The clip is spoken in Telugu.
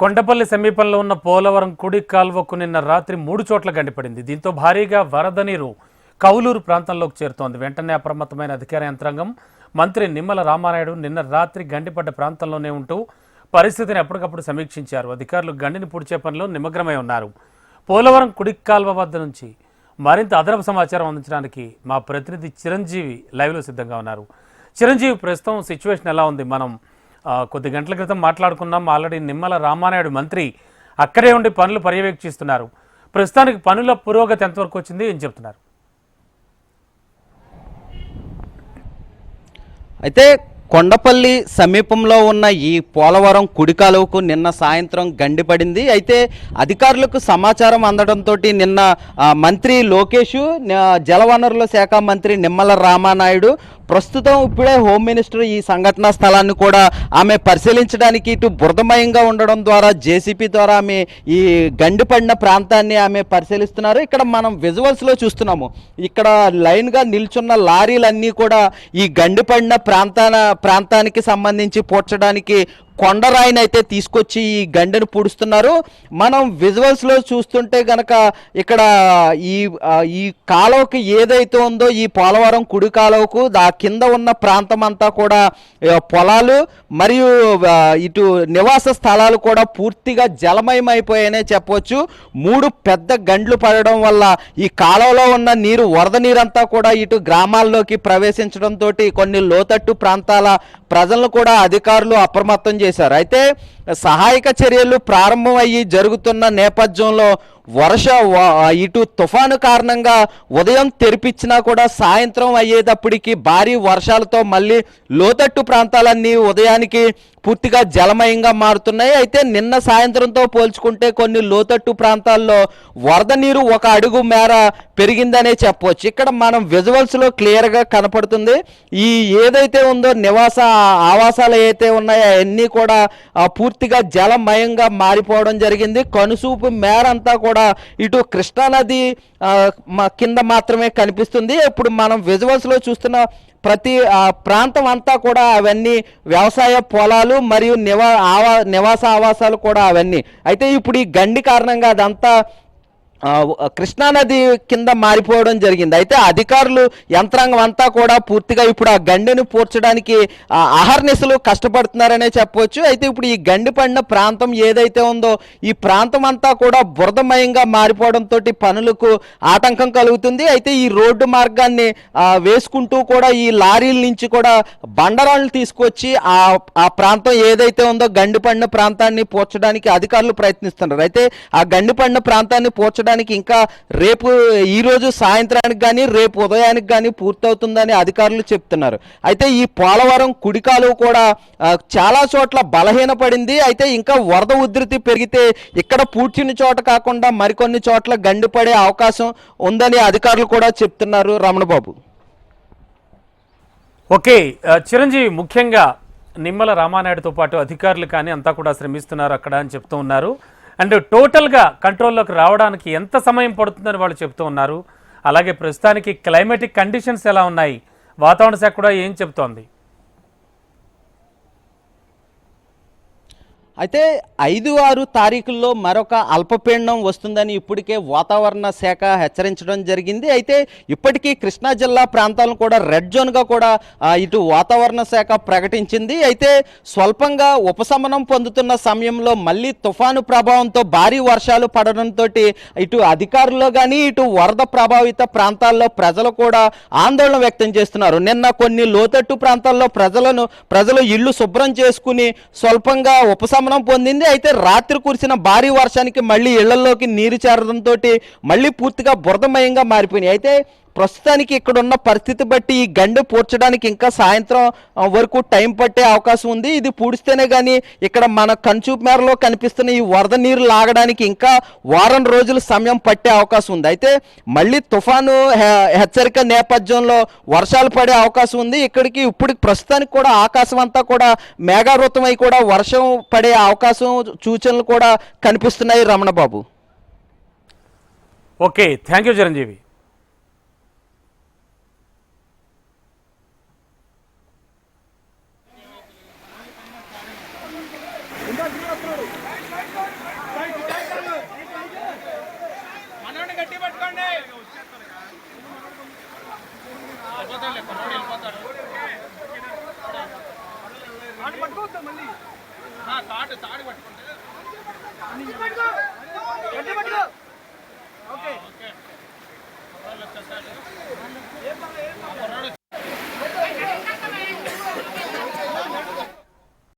కొండపల్లి సమీపంలో ఉన్న పోలవరం కుడి కాల్వకు నిన్న రాత్రి మూడు చోట్ల గండిపడింది. దీంతో భారీగా వరద నీరు కౌలూరు ప్రాంతంలోకి చేరుతోంది. వెంటనే అప్రమత్తమైన అధికార యంత్రాంగం మంత్రి నిమ్మల రామానాయుడు నిన్న రాత్రి గండిపడ్డ ప్రాంతంలోనే ఉంటూ పరిస్థితిని ఎప్పటికప్పుడు సమీక్షించారు. అధికారులు గండిని పూడ్చే పనిలో నిమగ్నమై ఉన్నారు. పోలవరం కుడి కాల్వ వద్ద నుంచి మరింత అదనపు సమాచారం అందించడానికి మా ప్రతినిధి చిరంజీవి లైవ్లో సిద్ధంగా ఉన్నారు. చిరంజీవి ప్రస్తుతం సిచ్యువేషన్ ఎలా ఉంది? మనం కొద్ది గంటల క్రితం మాట్లాడుకున్నాం. ఆల్రెడీ నిమ్మల రామానాయుడు మంత్రి అక్కడే ఉండి పనులు పర్యవేక్షిస్తున్నారు. ప్రస్తుతానికి పనుల పురోగతి ఎంతవరకు వచ్చింది ఏం చెప్తున్నారు. అయితే కొండపల్లి సమీపంలో ఉన్న ఈ పోలవరం కుడికాలువకు నిన్న సాయంత్రం గండిపడింది. అయితే అధికారులకు సమాచారం అందడంతో నిన్న మంత్రి లోకేష్ జలవనరుల శాఖ మంత్రి నిమ్మల రామానాయుడు ప్రస్తుతం ఇప్పుడే హోమ్ మినిస్టర్ ఈ సంఘటనా స్థలాన్ని కూడా ఆమె పరిశీలించడానికి ఇటు బురదమయంగా ఉండడం ద్వారా జేసీపీ ద్వారా ఆమె ఈ గండిపడిన ప్రాంతాన్ని ఆమె పరిశీలిస్తున్నారు. ఇక్కడ మనం విజువల్స్లో చూస్తున్నాము. ఇక్కడ లైన్గా నిల్చున్న లారీలన్నీ కూడా ఈ గండిపడిన ప్రాంతాన ప్రాంతానికి సంబంధించి పోడ్చడానికి కొండరాయిని అయితే తీసుకొచ్చి ఈ గండెను పూడుస్తున్నారు. మనం విజువల్స్లో చూస్తుంటే గనక ఇక్కడ ఈ ఈ కాలువకి ఏదైతే ఉందో ఈ పోలవరం కుడి కాలువకు ఆ కింద ఉన్న ప్రాంతం అంతా కూడా పొలాలు మరియు ఇటు నివాస స్థలాలు కూడా పూర్తిగా జలమయమైపోయాయనే చెప్పవచ్చు మూడు పెద్ద గండ్లు పడడం వల్ల ఈ కాలువలో ఉన్న నీరు వరద నీరంతా కూడా ఇటు గ్రామాల్లోకి ప్రవేశించడంతో కొన్ని లోతట్టు ప్రాంతాల ప్రజలను కూడా అధికారులు అప్రమత్తం చేశారు. అయితే సహాయక చర్యలు ప్రారంభమయ్యి జరుగుతున్న నేపథ్యంలో వర్ష ఇటు తుఫాను కారణంగా ఉదయం తెరిపించినా కూడా సాయంత్రం అయ్యేటప్పటికి భారీ వర్షాలతో మళ్ళీ లోతట్టు ప్రాంతాలన్నీ ఉదయానికి పూర్తిగా జలమయంగా మారుతున్నాయి. అయితే నిన్న సాయంత్రంతో పోల్చుకుంటే కొన్ని లోతట్టు ప్రాంతాల్లో వరద నీరు ఒక అడుగు మేర పెరిగిందనే చెప్పవచ్చు ఇక్కడ మనం విజువల్స్లో క్లియర్గా కనపడుతుంది. ఈ ఏదైతే ఉందో నివాస ఆవాసాలు ఏదైతే ఉన్నాయో అవన్నీ కూడా పూర్తిగా జలమయంగా మారిపోవడం జరిగింది. కనుసూపు మేర అంతా కూడా కూడా ఇటు కృష్ణానది ఆ, కింద మాత్రమే కనిపిస్తుంది. ఇప్పుడు మనం విజువల్స్లో చూస్తున్న ప్రతి ఆ, ప్రాంతం అంతా కూడా అవన్నీ వ్యవసాయ పొలాలు మరియు నివా ఆవా నివాస ఆవాసాలు కూడా అవన్నీ. అయితే ఇప్పుడు ఈ గండి కారణంగా అదంతా కృష్ణానది కింద మారిపోవడం జరిగింది. అయితే అధికారులు యంత్రాంగం అంతా కూడా పూర్తిగా ఇప్పుడు ఆ గండిని పూడ్చడానికి అహర్నిశలు కష్టపడుతున్నారనే చెప్పవచ్చు అయితే ఇప్పుడు ఈ గండి పడిన ప్రాంతం ఏదైతే ఉందో ఈ ప్రాంతం అంతా కూడా బురదమయంగా మారిపోవడంతో పనులకు ఆటంకం కలుగుతుంది. అయితే ఈ రోడ్డు మార్గాన్ని వేసుకుంటూ కూడా ఈ లారీల నుంచి కూడా బండరాళ్ళు తీసుకొచ్చి ఆ ఆ ప్రాంతం ఏదైతే ఉందో గండి పడిన ప్రాంతాన్ని పూడ్చడానికి అధికారులు ప్రయత్నిస్తున్నారు. అయితే ఆ గండి పడిన ప్రాంతాన్ని పోర్చడానికి ఇంకా రేపు ఈ రోజు సాయంత్రానికి కానీ రేపు ఉదయానికి కానీ పూర్తవుతుందని అధికారులు చెప్తున్నారు. అయితే ఈ పోలవరం కుడికాలు కూడా చాలా చోట్ల బలహీనపడింది. అయితే ఇంకా వరద ఉధృతి పెరిగితే ఇక్కడ పూడ్చిన చోట కాకుండా మరికొన్ని చోట్ల గండిపడే అవకాశం ఉందని అధికారులు కూడా చెప్తున్నారు రమణబాబు. ఓకే చిరంజీవి ముఖ్యంగా నిమ్మల రామానాయుడుతో పాటు అధికారులు కానీ అంతా కూడా శ్రమిస్తున్నారు అక్కడ అని చెప్తూ ఉన్నారు. అండ్ టోటల్గా కంట్రోల్లోకి రావడానికి ఎంత సమయం పడుతుందని వాళ్ళు చెప్తూ ఉన్నారు. అలాగే ప్రస్తుతానికి క్లైమేటిక్ కండిషన్స్ ఎలా ఉన్నాయి? వాతావరణ శాఖ కూడా ఏం చెప్తోంది అయితే ఐదు ఆరు తారీఖుల్లో మరొక అల్పపీడనం వస్తుందని ఇప్పటికే వాతావరణ శాఖ హెచ్చరించడం జరిగింది. అయితే ఇప్పటికీ కృష్ణా జిల్లా ప్రాంతాలను కూడా రెడ్ జోన్గా కూడా ఇటు వాతావరణ శాఖ ప్రకటించింది. అయితే స్వల్పంగా ఉపశమనం పొందుతున్న సమయంలో మళ్ళీ తుఫాను ప్రభావంతో భారీ వర్షాలు పడడంతో ఇటు అధికారులు కానీ ఇటు వరద ప్రభావిత ప్రాంతాల్లో ప్రజలు కూడా ఆందోళన వ్యక్తం చేస్తున్నారు. నిన్న కొన్ని లోతట్టు ప్రాంతాల్లో ప్రజలను ప్రజలు ఇళ్ళు శుభ్రం చేసుకుని స్వల్పంగా ఉపశమనం పొందింది. అయితే రాత్రి కురిసిన భారీ వర్షానికి మళ్ళీ ఇళ్ళలోకి నీరు చేరడంతో మళ్ళీ పూర్తిగా బురదమయంగా మారిపోయినాయి. అయితే ప్రస్తుతానికి ఇక్కడ ఉన్న పరిస్థితి బట్టి ఈ గండి పూడ్చడానికి ఇంకా సాయంత్రం వరకు టైం పట్టే అవకాశం ఉంది. ఇది పూడిస్తేనే కానీ ఇక్కడ మన కంచూపు మేరలో కనిపిస్తున్న ఈ వరద నీరు లాగడానికి ఇంకా వారం రోజులు సమయం పట్టే అవకాశం ఉంది. అయితే మళ్ళీ తుఫాను హె- హెచ్చరిక నేపథ్యంలో వర్షాలు పడే అవకాశం ఉంది. ఇక్కడికి ఇప్పుడు ప్రస్తుతానికి కూడా ఆకాశం అంతా కూడా మేఘావృతమై కూడా వర్షం పడే అవకాశం సూచనలు కూడా కనిపిస్తున్నాయి Ramanababu okay thank you Chiranjeevi. మనోడిని గట్టి పట్టుకోండి కుర్రోడు వెళ్ళిపోతాడు. ఆ, తాడు తాడు పట్టుకుంటే. ఓకే